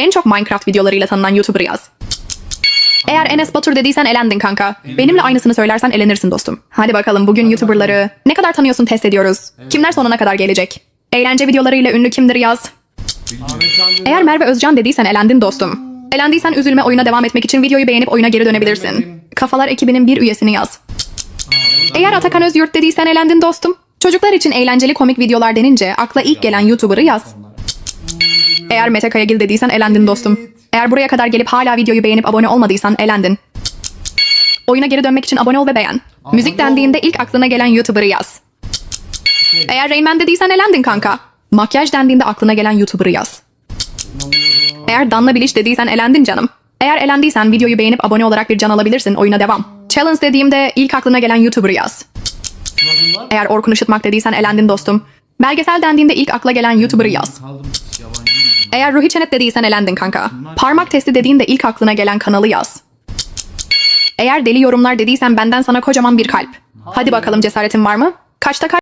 En çok Minecraft videolarıyla tanınan YouTuber yaz. Eğer Enes Batur dediysen elendin kanka. Benimle aynısını söylersen elenirsin dostum. Hadi bakalım bugün YouTuber'ları ne kadar tanıyorsun test ediyoruz. Kimler sonuna kadar gelecek? Eğlence videolarıyla ünlü kimdir yaz. Eğer Merve Özcan dediysen elendin dostum. Elendiysen üzülme oyuna devam etmek için videoyu beğenip oyuna geri dönebilirsin. Kafalar ekibinin bir üyesini yaz. Eğer Atakan Özyurt dediysen elendin dostum. Çocuklar için eğlenceli komik videolar denince akla ilk gelen YouTuber'ı yaz. Eğer Mete Kayagil dediysen elendin dostum. Eğer buraya kadar gelip hala videoyu beğenip abone olmadıysan elendin. Oyuna geri dönmek için abone ol ve beğen. Müzik dendiğinde ilk aklına gelen YouTuber'ı yaz. Eğer Rayman dediysen elendin kanka. Makyaj dendiğinde aklına gelen YouTuber'ı yaz. Eğer Danla Bilic dediysen elendin canım. Eğer elendiysen videoyu beğenip abone olarak bir can alabilirsin oyuna devam. Challenge dediğimde ilk aklına gelen YouTuber'ı yaz. Eğer Orkun Işıtmak dediysen elendin dostum. Belgesel dendiğinde ilk akla gelen YouTuber'ı yaz. Eğer Ruhi Çenet dediysen elendin kanka. Parmak testi dediğinde ilk aklına gelen kanalı yaz. Eğer deli yorumlar dediysen benden sana kocaman bir kalp. Hadi bakalım cesaretin var mı? Kaçta kaç?